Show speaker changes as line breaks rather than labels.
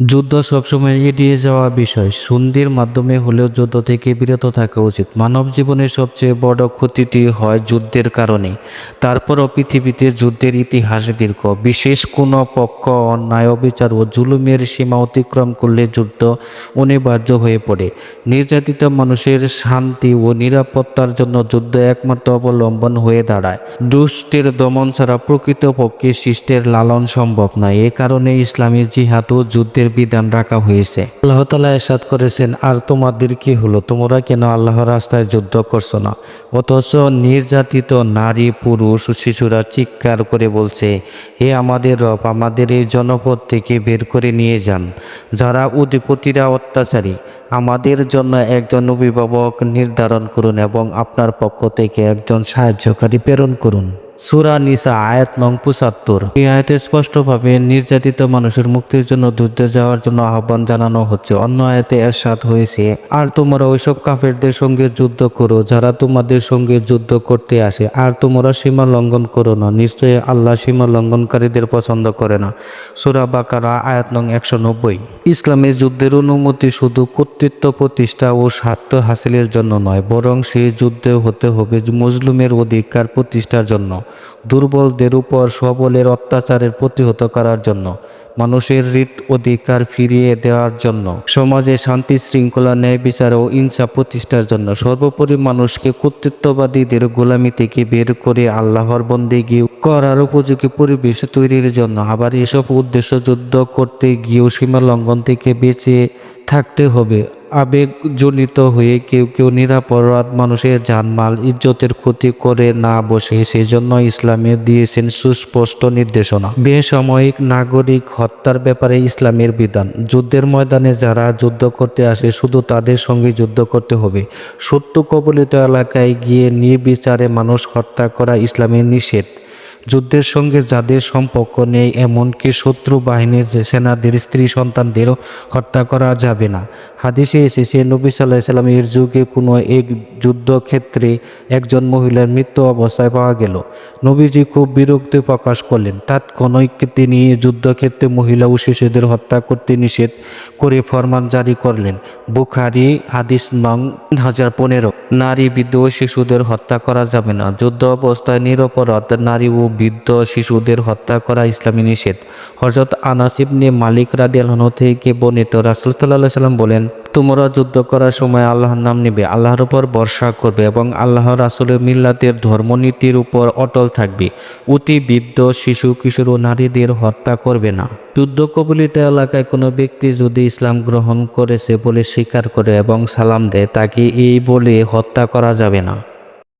যুদ্ধ সবসময় এড়িয়ে যাওয়া বিষয়। সন্ধির মাধ্যমে হলেও যুদ্ধ থেকে বিরত থাকা উচিত। মানব জীবনের সবচেয়ে বড় ক্ষতিটি হয় যুদ্ধের কারণে। তারপরও পৃথিবীতে যুদ্ধের ইতিহাস দীর্ঘ। বিশেষ কোনো পক্ষ, অন্যায়, অবিচার ও জুলুমের সীমা অতিক্রম করলে যুদ্ধ অনিবার্য হয়ে পড়ে। নির্যাতিত মানুষের শান্তি ও নিরাপত্তার জন্য যুদ্ধ একমাত্র অবলম্বন হয়ে দাঁড়ায়। দুষ্টের দমন ছাড়া প্রকৃতপক্ষে শিষ্টের লালন সম্ভব নয়। এ কারণে ইসলামী জিহাদ ও যুদ্ধের বিধান রাখা হয়েছে। আল্লাহ তালা এসাদ করেছেন, আর তোমাদের কি হলো? তোমরা কেন আল্লাহর রাস্তায় যুদ্ধ করছ না? অথচ নির্যাতিত নারী, পুরুষ, শিশুরা চিৎকার করে বলছে, হে আমাদের রব, আমাদের এই জনপদ থেকে বের করে নিয়ে যান। যারা অধিপতিরা অত্যাচারী, আমাদের জন্য একজন অভিভাবক নির্ধারণ করুন এবং আপনার পক্ষ থেকে একজন সাহায্যকারী প্রেরণ করুন। সুরা নিসা আয়াত নং পঁচাত্তর। এই আয়াতে স্পষ্টভাবে নির্যাতিত মানুষের মুক্তির জন্য যুদ্ধে যাওয়ার জন্য আহ্বান জানানো হচ্ছে। অন্য আয়াতে এরশাদ হয়েছে, আর তোমরা ওইসব কাফেরদের সঙ্গে যুদ্ধ করো, যারা তোমাদের সঙ্গে যুদ্ধ করতে আসে। আর তোমরা সীমা লঙ্ঘন করো না, নিশ্চয়ই আল্লাহ সীমা লঙ্ঘনকারীদের পছন্দ করে না। সুরা বাকারা আয়াত নং একশো নব্বই। ইসলামের যুদ্ধের অনুমতি শুধু কর্তৃত্ব প্রতিষ্ঠা ও স্বার্থ হাসিলের জন্য নয়, বরং সেই যুদ্ধে হতে হবে মজলুমের অধিকার প্রতিষ্ঠার জন্য। দুর্বলদের উপর সবলের অত্যাচারের প্রতিহত করার জন্য, মানুষের হৃদ অধিকার ফিরিয়ে দেওয়ার জন্য। সমাজে শান্তি শৃঙ্খলা, ন্যায় বিচার ও ইনসাফ প্রতিষ্ঠার জন্য সর্বোপরি মানুষকে কর্তৃত্ববাদীদের গোলামি থেকে বের করে আল্লাহর বন্দেগি করার উপযোগী পরিবেশ তৈরির জন্য আবার এসব উদ্দেশ্য যুদ্ধ করতে গিয়েও সীমা লঙ্ঘন থেকে বেঁচে থাকতে হবে। আবেগজনিত হয়ে কেউ কেউ নিরাপরাধ মানুষের জানমাল, ইজ্জতের ক্ষতি করে না বসে। সেজন্য ইসলামে দিয়েছেন সুস্পষ্ট নির্দেশনা। বেসাময়িক নাগরিক হত্যার ব্যাপারে ইসলামের বিধান। যুদ্ধের ময়দানে যারা যুদ্ধ করতে আসে, শুধু তাদের সঙ্গে যুদ্ধ করতে হবে। শত্রু কবলিত এলাকায় গিয়ে নির্বিচারে মানুষ হত্যা করা ইসলামের নিষেধ। যুদ্ধের সঙ্গে যাদের সম্পর্ক নেই, এমনকি শত্রু বাহিনীর সেনাদের স্ত্রী সন্তানদেরও হত্যা করা যাবে না। হাদিসে এসেছে নবী সাল্লাহ সাল্লামের যুগে কোনো এক যুদ্ধক্ষেত্রে একজন মহিলার মৃত্যু অবস্থায় পাওয়া গেল। নবীজি খুব বিরক্তি প্রকাশ করলেন। তাৎক্ষণিক তিনি যুদ্ধক্ষেত্রে মহিলা ও শিশুদের হত্যা করতে নিষেধ করে ফরমান জারি করলেন। বুখারি হাদিস নং হাজার পনেরো। নারী বৃদ্ধ শিশুদের হত্যা করা যাবে না। যুদ্ধ অবস্থায় নিরপরাধ নারী ও বৃদ্ধ শিশুদের হত্যা করা ইসলামী নিষেধ। হজরত আনাস ইবনে মালিক রাদিয়াল্লাহু থেকে বর্ণিত রাসূল সাল্লাল্লাহু সাল্লাম বলেন তোমরা যুদ্ধ করার সময় আল্লাহর নাম নিবে। আল্লাহর উপর বর্ষা করবে এবং আল্লাহর রাসুলের মিল্লাতের ধর্মনীতির উপর অটল থাকবে। অতি বৃদ্ধ শিশু, কিশোর ও নারীদের হত্যা করবে না। যুদ্ধ কবলিত এলাকায় কোনো ব্যক্তি যদি ইসলাম গ্রহণ করেছে বলে স্বীকার করে এবং সালাম দেয়, তাকে এই বলে হত্যা করা যাবে না।